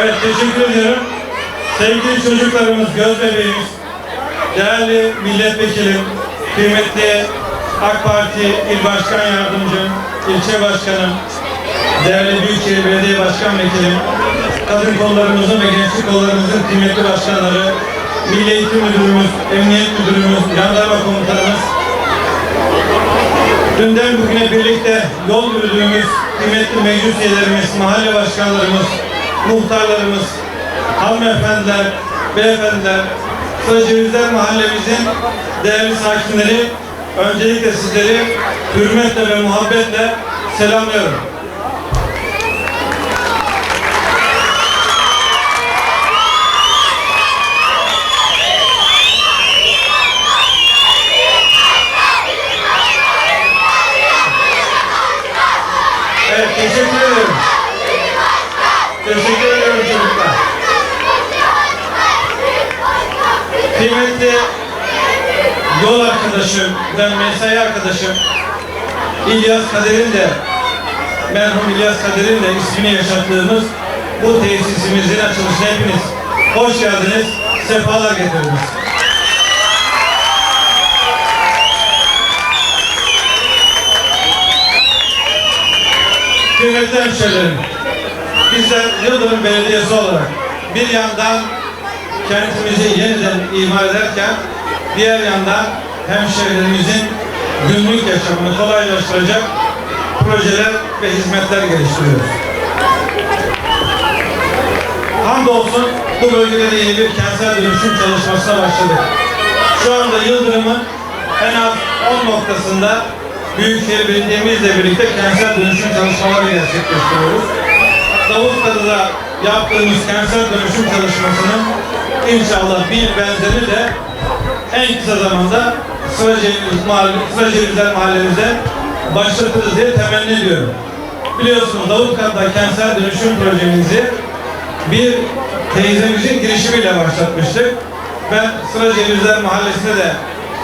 Evet teşekkür ediyorum. Sevgili çocuklarımız, göz bebeğimiz, değerli milletvekilim, kıymetli AK Parti İl Başkan Yardımcım, ilçe başkanım, değerli Büyükşehir Belediye Başkan Vekilim, kadın kollarımızın ve gençlik kollarımızın kıymetli başkanları, Milli Eğitim Müdürümüz, Emniyet Müdürümüz, Jandarma Komutanımız, Dünden bugüne birlikte yol yürüdüğümüz kıymetli meclis üyelerimiz, mahalle başkanlarımız, muhtarlarımız, hanımefendiler, beyefendiler, Sığcıvizler mahallemizin değerli sakinleri, öncelikle sizleri hürmetle ve muhabbetle selamlıyorum. Evet, teşekkür ederim. Teşekkür ederim çocuklar. Kıymetli yol arkadaşım ve mesai arkadaşım İlyas Kader'in de merhum İlyas Kader'in de ismini yaşattığımız bu tesisimizin açılışına hepiniz hoş geldiniz, sefalar getirdiniz. Kıymetli hemşehrilerim, bizler Yıldırım Belediyesi olarak bir yandan kentimizi yeniden imar ederken diğer yandan hemşehrilerimizin günlük yaşamını kolaylaştıracak projeler ve hizmetler geliştiriyoruz. Hamdolsun bu bölgede de yeni bir kentsel dönüşüm çalışmasına başladık. Şu anda Yıldırım'ın en az 10 noktasında Büyükşehir Belediye'mizle birlikte kentsel dönüşüm çalışmaları gerçekleştiriyoruz. Davutları'da yaptığımız kentsel dönüşüm çalışmasının inşallah bir benzeri de en kısa zamanda Sıracevizler mahalle, Sıracevizler mahallemizde başlatırız diye temenni ediyorum. Biliyorsunuz Davutları'da kentsel dönüşüm projemizi bir teyzemizin girişimiyle başlatmıştık. Ben Sıracevizler mahallesine de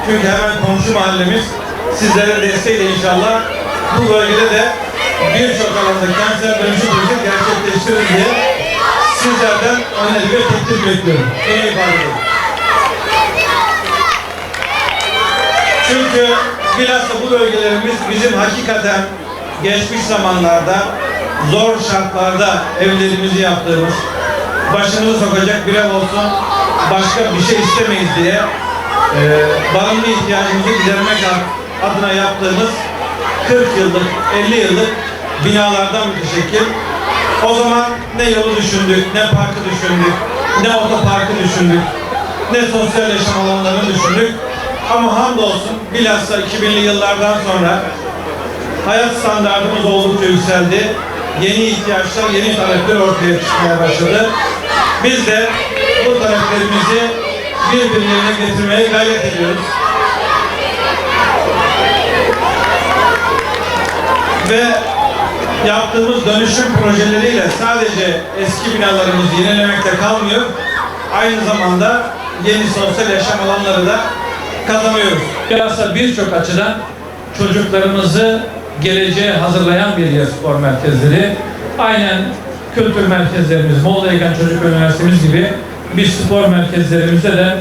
çünkü hemen komşu mahallemiz sizlerin desteğiyle inşallah bu bölgede de birçok alanda kentsel dönüşüm projesi gerçekleştirir diye sizlerden öneri ve teklif bekliyorum. En iyi ediyorum. Çünkü bilhassa bu bölgelerimiz bizim hakikaten geçmiş zamanlarda zor şartlarda evlerimizi yaptığımız, başımızı sokacak bir ev olsun, başka bir şey istemeyiz diye e, barınma ihtiyacımızı gidermek adına yaptığımız 40 yıllık, 50 yıllık binalardan müteşekkil. O zaman ne yolu düşündük, ne parkı düşündük, ne otoparkı düşündük, ne sosyal yaşam alanlarını düşündük. Ama hamdolsun bilhassa 2000'li yıllardan sonra hayat standartımız oldukça yükseldi. Yeni ihtiyaçlar, yeni talepler ortaya çıkmaya başladı. Biz de bu taleplerimizi birbirlerine getirmeye gayret ediyoruz. Ve yaptığımız dönüşüm projeleriyle sadece eski binalarımızı yenilemekte kalmıyor. Aynı zamanda yeni sosyal yaşam alanları da kazanıyoruz. Bilhassa birçok açıdan çocuklarımızı geleceğe hazırlayan bir yer spor merkezleri. Aynen kültür merkezlerimiz, Egen Çocuk Üniversitemiz gibi bir spor merkezlerimizde de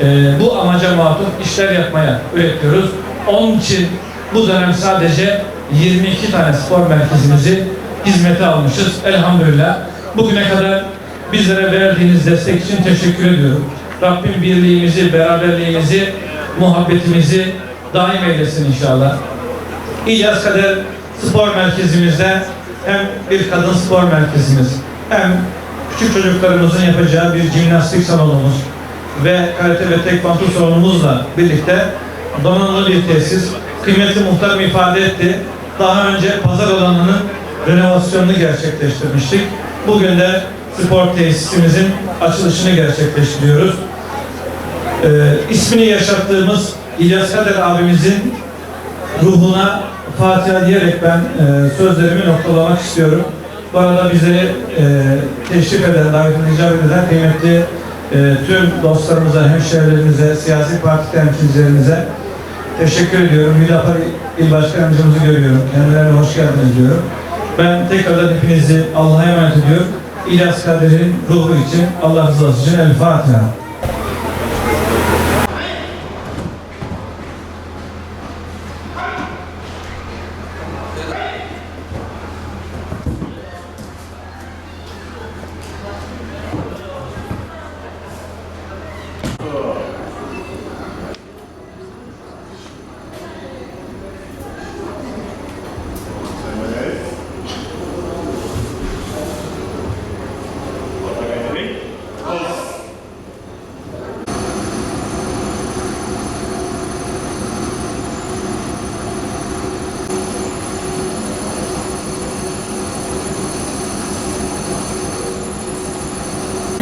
e, bu amaca matuf işler yapmaya üretiyoruz. Onun için bu dönem sadece 22 tane spor merkezimizi hizmete almışız. Elhamdülillah. Bugüne kadar bizlere verdiğiniz destek için teşekkür ediyorum. Rabbim birliğimizi, beraberliğimizi, muhabbetimizi daim eylesin inşallah. İlyas Kader Spor Merkezimizde hem bir kadın spor merkezimiz hem küçük çocuklarımızın yapacağı bir jimnastik salonumuz ve karate ve tekvando salonumuzla birlikte donanımlı bir tesis. Kıymetli muhtarım ifade etti. Daha önce pazar alanının renovasyonunu gerçekleştirmiştik. Bugün de spor tesisimizin açılışını gerçekleştiriyoruz. Ee, ismini yaşattığımız İlyas Kader abimizin ruhuna Fatiha diyerek ben e, sözlerimi noktalamak istiyorum. Bu arada bizi e, teşrif eden, davetine icabet eden kıymetli e, tüm dostlarımıza, hemşehrilerimize, siyasi parti temsilcilerimize teşekkür ediyorum. Hüdapar İl Başkanımızı görüyorum. Kendilerine hoş geldiniz diyorum. Ben tekrardan hepinizi Allah'a emanet ediyorum. İlyas Kadir'in ruhu için Allah rızası için El Fatiha.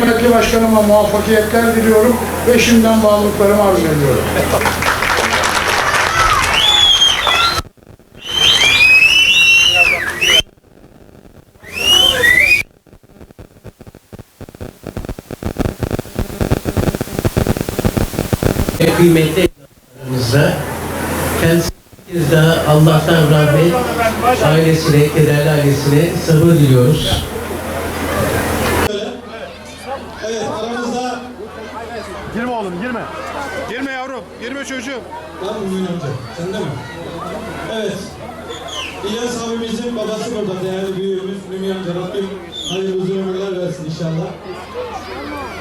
Kıymetli başkanıma muvaffakiyetler diliyorum ve şimdiden bağlılıklarımı arz ediyorum. kıymetli evlatlarımıza kendisi daha Allah'tan rahmet ailesine, kederli ailesine sabır diliyoruz. Girme çocuğum. Var mı Mümin amca? Sende mi? Evet. İlyas abimizin babası burada değerli büyüğümüz amca. Rabbim hayırlı uzun ömürler versin inşallah.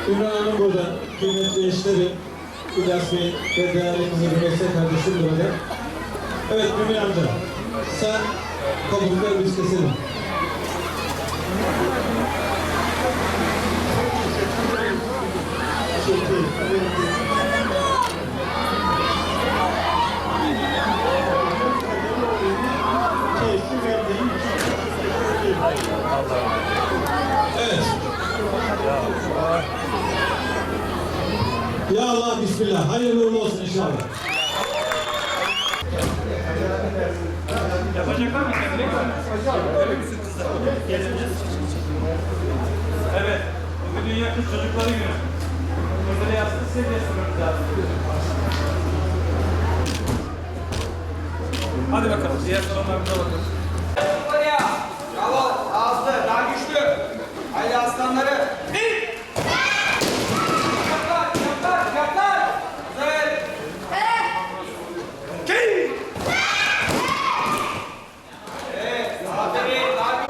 Ümran Hanım burada. Kıymetli eşleri İlyas Bey ve değerli kızı Rümeyse kardeşim burada. Evet Mümin amca. Sen kabukları biz keselim. Evet. Ya Allah Bismillah. Hayırlı uğurlu olsun inşallah. Evet. Bugün Dünya Kız Çocukları Günü. Burada yastık seviyesiniz lazım. Hadi bakalım. Diğer sorunlarımıza bakalım. Haydi aslanları. Bir. Yaplar. Yaplar. Yaplar. Hazır. İki. Evet. Aferin. Daha